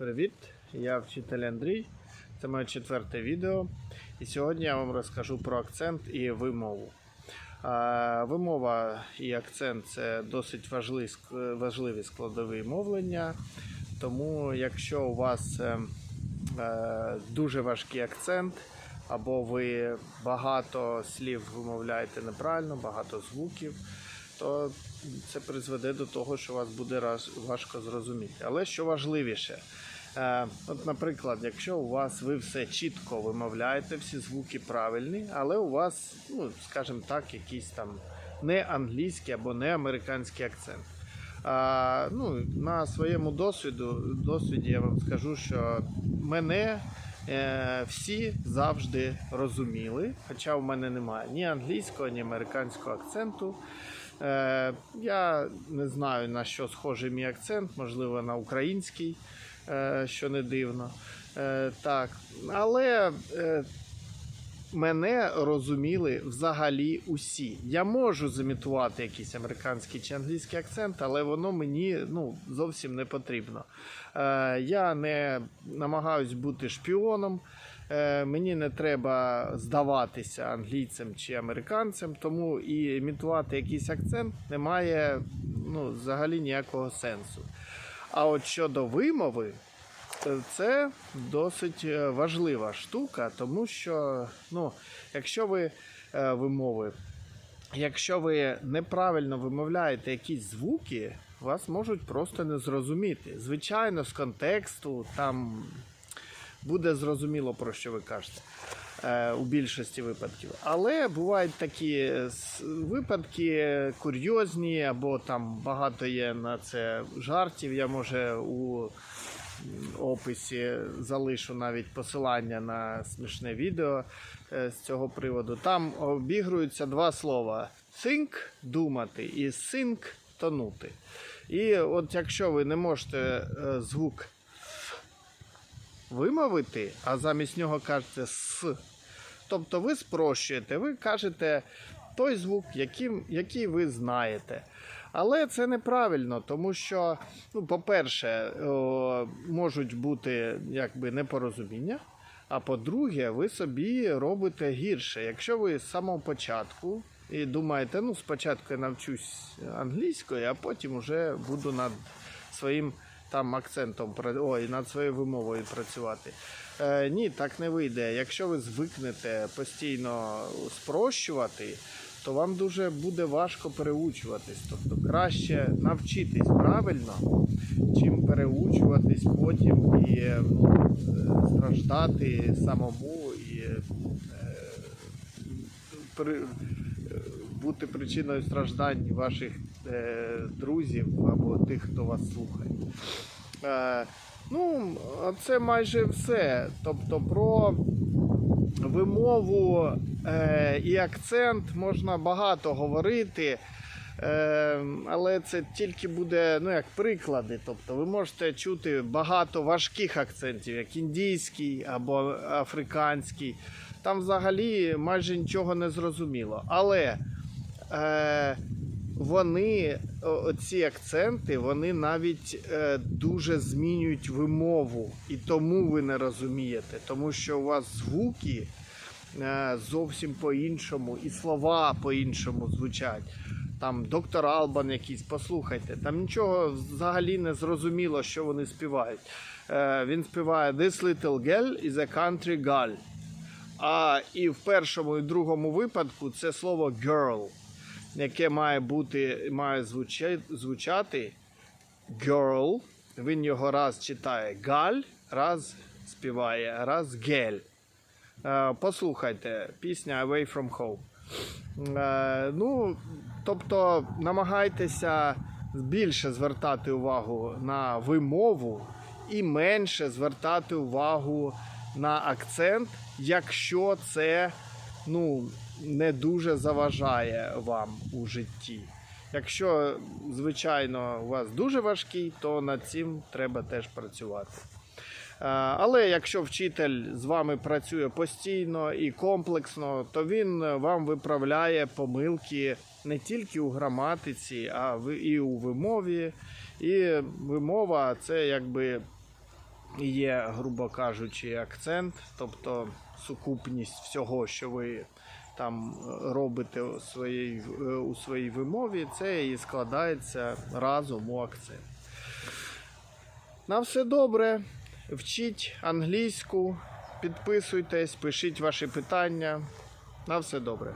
Привіт! Я вчитель Андрій. Це моє четверте відео. І сьогодні я вам розкажу про акцент і вимову. Вимова і акцент це досить важливі, складові мовлення. Тому, якщо у вас е, е, дуже важкий акцент, або ви багато слів вимовляєте неправильно, багато звуків, то це призведе до того, що вас буде раз- важко зрозуміти. Але що важливіше, е, от, наприклад, якщо у вас ви все чітко вимовляєте, всі звуки правильні, але у вас, ну, скажімо так, якийсь там не англійський або не американський акцент. А, ну, на своєму досвіду, досвіді я вам скажу, що мене е, всі завжди розуміли, хоча в мене немає ні англійського, ні американського акценту. Е, я не знаю на що схожий мій акцент, можливо, на український, е, що не дивно. Е, так, але е, мене розуміли взагалі усі. Я можу зімітувати якийсь американський чи англійський акцент, але воно мені ну, зовсім не потрібно. Е, я не намагаюсь бути шпіоном. Е, Мені не треба здаватися англійцем чи американцем, тому і імітувати якийсь акцент не має ну, взагалі ніякого сенсу. А от щодо вимови, е, це досить е, важлива штука, тому що, ну, якщо ви вимови, якщо ви неправильно вимовляєте якісь звуки, вас можуть просто не зрозуміти. Звичайно, з контексту там буде зрозуміло, про що ви кажете. е, У більшості випадків. Але бувають такі е, випадки курйозні, або там багато є на це жартів. Я може у описі залишу навіть посилання на смішне відео е, з цього приводу. Там обігруються два слова: think думати і sink тонути. І от якщо ви не можете звук вимовити, а замість нього кажете с. Тобто ви спрощуєте, ви кажете той звук, яким, який ви знаєте. Але це неправильно, тому що, ну, по-перше, можуть бути якби непорозуміння. А по-друге, ви собі робите гірше. Якщо ви з самого початку і думаєте, ну спочатку я навчусь англійської, а потім вже буду над своїм там акцентом ой, над своєю вимовою працювати. Е, ні, так не вийде. Якщо ви звикнете постійно спрощувати, то вам дуже буде важко переучуватись. Тобто краще навчитись правильно, чим переучуватись потім і ну, страждати самому і е, е, бути причиною страждань ваших друзів або тих, хто вас слухає. Е, ну, це майже все. Тобто про вимову е, і акцент можна багато говорити. Е, але це тільки буде ну, як приклади. Тобто ви можете чути багато важких акцентів, як індійський або африканський. Там взагалі майже нічого не зрозуміло. Але е, вони, ці акценти, вони навіть е, дуже змінюють вимову. І тому ви не розумієте, тому що у вас звуки е, зовсім по-іншому, і слова по-іншому звучать. Там доктор Албан якийсь, послухайте, там нічого взагалі не зрозуміло, що вони співають. Е, він співає This little girl is a country girl. А і в першому і другому випадку це слово girl, яке має бути, має звучати, girl. Він його раз читає галь, раз співає, раз гель. Е, Послухайте, пісня Away from Home. Е, Ну, тобто намагайтеся більше звертати увагу на вимову і менше звертати увагу на акцент, якщо це ну, не дуже заважає вам у житті. Якщо, звичайно, у вас дуже важкий, то над цим треба теж працювати. Е, Але якщо вчитель з вами працює постійно і комплексно, то він вам виправляє помилки не тільки у граматиці, а і у вимові. І вимова це якби є, грубо кажучи, акцент, тобто сукупність всього, що ви там е, робите у своїй, е, у своїй вимові, це і складається разом у акцент. На все добре. Вчіть англійську, підписуйтесь, пишіть ваші питання. На все добре.